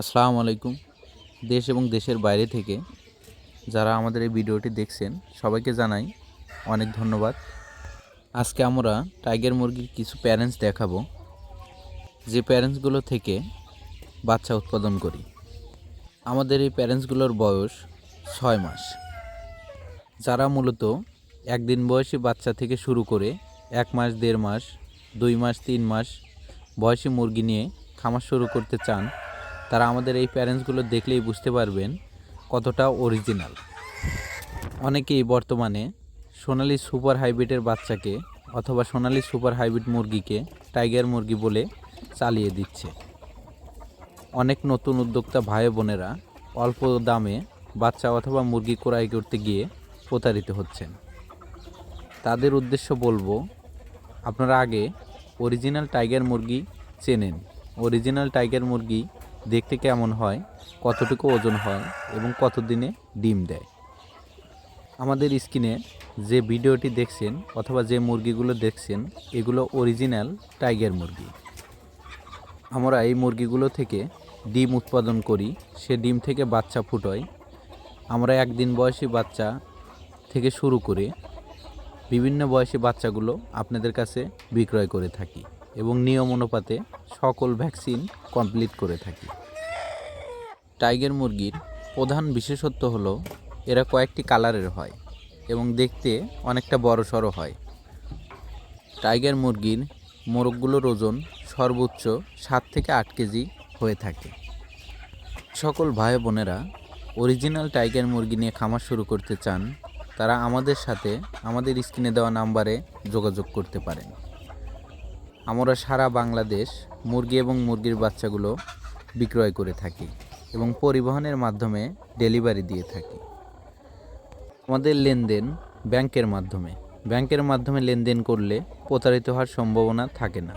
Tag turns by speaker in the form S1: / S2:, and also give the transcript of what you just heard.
S1: আসসালামু আলাইকুম। দেশ এবং দেশের বাইরে থেকে যারা আমাদের এই ভিডিওটি দেখছেন, সবাইকে জানাই অনেক ধন্যবাদ। আজকে আমরা টাইগার মুরগির কিছু প্যারেন্টস দেখাবো, যে প্যারেন্টসগুলো থেকে বাচ্চা উৎপাদন করি। আমাদের এই প্যারেন্টসগুলোর বয়স ছয় মাস। যারা মূলত একদিন বয়সী বাচ্চা থেকে শুরু করে এক মাস, দেড় মাস, দুই মাস, তিন মাস বয়সী মুরগি নিয়ে খামার শুরু করতে চান তারা আমাদের এই প্যারেন্টসগুলো দেখলেই বুঝতে পারবেন কতটা অরিজিনাল অনেকেই বর্তমানে সোনালি সুপার হাইব্রিডের বাচ্চাকে অথবা সোনালি সুপার হাইব্রিড মুরগিকে টাইগার মুরগি বলে চালিয়ে দিচ্ছে। অনেক নতুন উদ্যোক্তা ভাই বোনেরা অল্প দামে বাচ্চা অথবা মুরগি ক্রয় করতে গিয়ে প্রতারিত হচ্ছেন। তাদের উদ্দেশ্য বলব, আপনারা আগে অরিজিনাল টাইগার মুরগি চেনেন। অরিজিনাল টাইগার মুরগি দেখতে কেমন হয়, কতটুকু ওজন হয় এবং কত দিনে ডিম দেয়। আমাদের স্ক্রিনে যে ভিডিওটি দেখছেন অথবা যে মুরগিগুলো দেখছেন, এগুলো অরিজিনাল টাইগার মুরগি। আমরা এই মুরগিগুলো থেকে ডিম উৎপাদন করি, সে ডিম থেকে বাচ্চা ফুটোয়। আমরা একদিন বয়সী বাচ্চা থেকে শুরু করে বিভিন্ন বয়সী বাচ্চাগুলো আপনাদের কাছে বিক্রয় করে থাকি। এবং নিয়ম অনুপাতে সকল ভ্যাকসিন কমপ্লিট করে থাকি। টাইগার মুরগির প্রধান বিশেষত্ব হলো, এরা কয়েকটি কালারের হয় এবং দেখতে অনেকটা বড় সড়ো হয়। টাইগার মুরগির মোরগগুলোর ওজন সর্বোচ্চ সাত থেকে আট কেজি হয়ে থাকে। সকল ভাই বোনেরা অরিজিনাল টাইগার মুরগি নিয়ে খামার শুরু করতে চান, তারা আমাদের সাথে আমাদের স্ক্রিনে দেওয়া নাম্বারে যোগাযোগ করতে পারেন। আমরা সারা বাংলাদেশ মুরগি এবং মুরগির বাচ্চাগুলো বিক্রয় করে থাকি এবং পরিবহনের মাধ্যমে ডেলিভারি দিয়ে থাকি। আমাদের লেনদেন ব্যাংকের মাধ্যমে। ব্যাংকের মাধ্যমে লেনদেন করলে প্রতারিত হওয়ার সম্ভাবনা থাকে না।